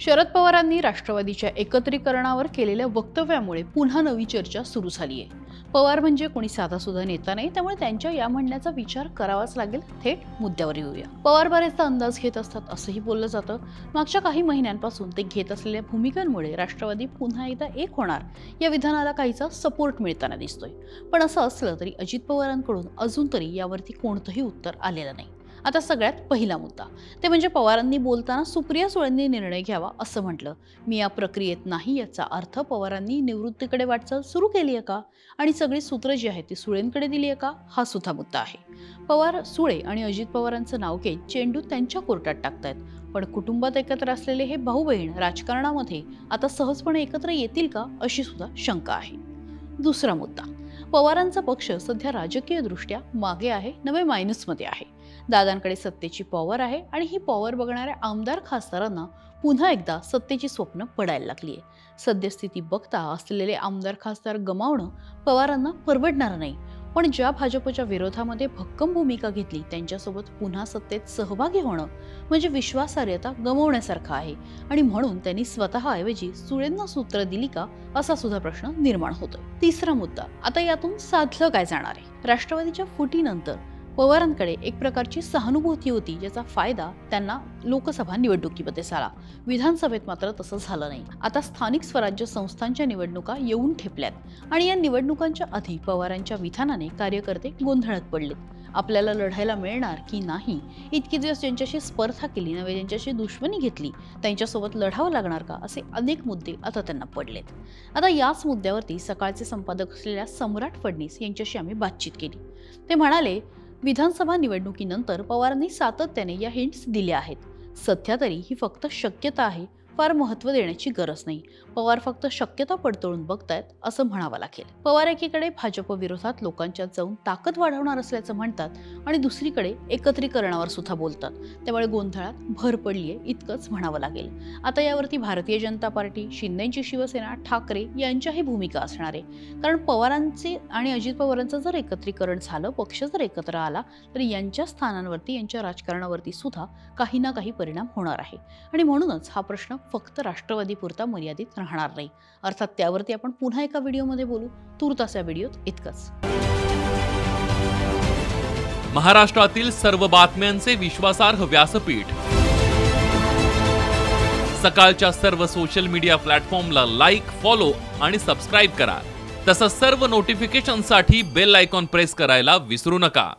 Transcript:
शरद पवारांनी राष्ट्रवादीच्या एकत्रीकरणावर केलेल्या वक्तव्यामुळे पुन्हा नवी चर्चा सुरू झाली आहे पवार म्हणजे कोणी साधासुद्धा नेता नाही त्यामुळे त्यांच्या या म्हणण्याचा विचार करावाच लागेल. थेट मुद्द्यावर येऊया. पवार बरेचदा अंदाज घेत असतात असंही बोललं जातं. मागच्या काही महिन्यांपासून ते घेत असलेल्या भूमिकांमुळे राष्ट्रवादी पुन्हा एकदा एक होणार या विधानाला काहीचा सपोर्ट मिळताना दिसतोय. पण असं असलं तरी अजित पवारांकडून अजून तरी यावरती कोणतंही उत्तर आलेलं नाही. आता सगळ्यात पहिला मुद्दा. ते म्हणजे पवारांनी बोलताना सुप्रिया सुळेंनी निर्णय घ्यावा असं म्हटलं. मी या प्रक्रियेत नाही याचा अर्थ पवारांनी निवृत्तीकडे वाटचाल सुरू केली आहे का? आणि सगळी सूत्र जी आहेत ती सुळेंकडे दिली आहे का? हा सुद्धा मुद्दा आहे. पवार सुळे आणि अजित पवारांचं नाव घेत चेंडू त्यांच्या कोर्टात टाकतायत. पण कुटुंबात एकत्र असलेले हे भाऊ बहीण राजकारणामध्ये आता सहजपणे एकत्र येतील का अशी सुद्धा शंका आहे. दुसरा मुद्दा. पवारांचा पक्ष सध्या राजकीय दृष्ट्या मागे आहे नवे मायनसमध्ये आहे. दादांकडे सत्तेची पॉवर आहे आणि ही पॉवर बघणाऱ्या आमदार खासदारांना पुन्हा एकदा सत्तेची स्वप्न पडायला लागली आहे. सद्यस्थिती बघता असलेले आमदार खासदार गमावणं पवारांना परवडणार नाही. पण ज्या भाजपच्या विरोधामध्ये भक्कम भूमिका घेतली त्यांच्यासोबत पुन्हा सत्तेत सहभागी होणं म्हणजे विश्वासार्हता गमवण्यासारखं आहे. आणि म्हणून त्यांनी स्वतःऐवजी सुळेंना सूत्र दिली का असा सुद्धा प्रश्न निर्माण होतोय. तिसरा मुद्दा आता यातून साधलं काय जाणार आहे? राष्ट्रवादीच्या फुटीनंतर पवारांकडे एक प्रकारची सहानुभूती होती ज्याचा फायदा त्यांना लोकसभा निवडणुकीमध्ये झाला. विधानसभेत मात्र तसं झालं नाही. आता स्थानिक स्वराज्य संस्थांच्या निवडणुका येऊन ठेपल्यात आणि या निवडणुकांच्या आधी पवारांच्या विधानाने कार्यकर्ते गोंधळात पडलेत आपल्याला लढायला मिळणार की नाही इतके दिवस ज्यांच्याशी स्पर्धा केली नव्हे ज्यांच्याशी दुश्मनी घेतली त्यांच्यासोबत लढावं लागणार का असे अनेक मुद्दे आता त्यांना पडलेत. आता याच मुद्द्यावरती सकाळचे संपादक असलेल्या सम्राट फडणीस यांच्याशी आम्ही बातचीत केली. ते म्हणाले विधानसभा निवडणुकीनंतर पवारांनी सातत्याने या हिंट्स दिल्या आहेत. सध्या तरी ही फक्त शक्यता आहे फार महत्त्व देण्याची गरज नाही. पवार फक्त शक्यता पडतळून बघतायत असं म्हणावं लागेल. पवार एकीकडे भाजप विरोधात लोकांच्या जाऊन ताकद वाढवणार असल्याचं म्हणतात आणि दुसरीकडे एकत्रीकरणावर सुद्धा बोलतात. त्यामुळे गोंधळात भर पडलीये इतकंच म्हणावं लागेल. आता यावरती भारतीय जनता पार्टी शिंदेची शिवसेना ठाकरे यांच्याही भूमिका असणार. आहे कारण पवारांचे आणि अजित पवारांचं जर एकत्रीकरण झालं पक्ष जर एकत्र आला तर यांच्या स्थानांवरती यांच्या राजकारणावरती सुद्धा काही ना काही परिणाम होणार आहे. आणि म्हणूनच हा प्रश्न फक्त राष्ट्रवादीपुरता मर्यादित राहणार नाही. अर्थात त्यावरती आपण पुन्हा एका व्हिडिओमध्ये बोलू. तूर्तास या व्हिडिओत इतकंच. महाराष्ट्रातील सर्व बातम्यांचे विश्वासार्ह व्यासपीठ. सकाळच्या सर्व सोशल मीडिया प्लॅटफॉर्मला लाईक फॉलो आणि सबस्क्राईब करा. तसंच सर्व नोटिफिकेशनसाठी बेल आयकॉन प्रेस करायला विसरू नका.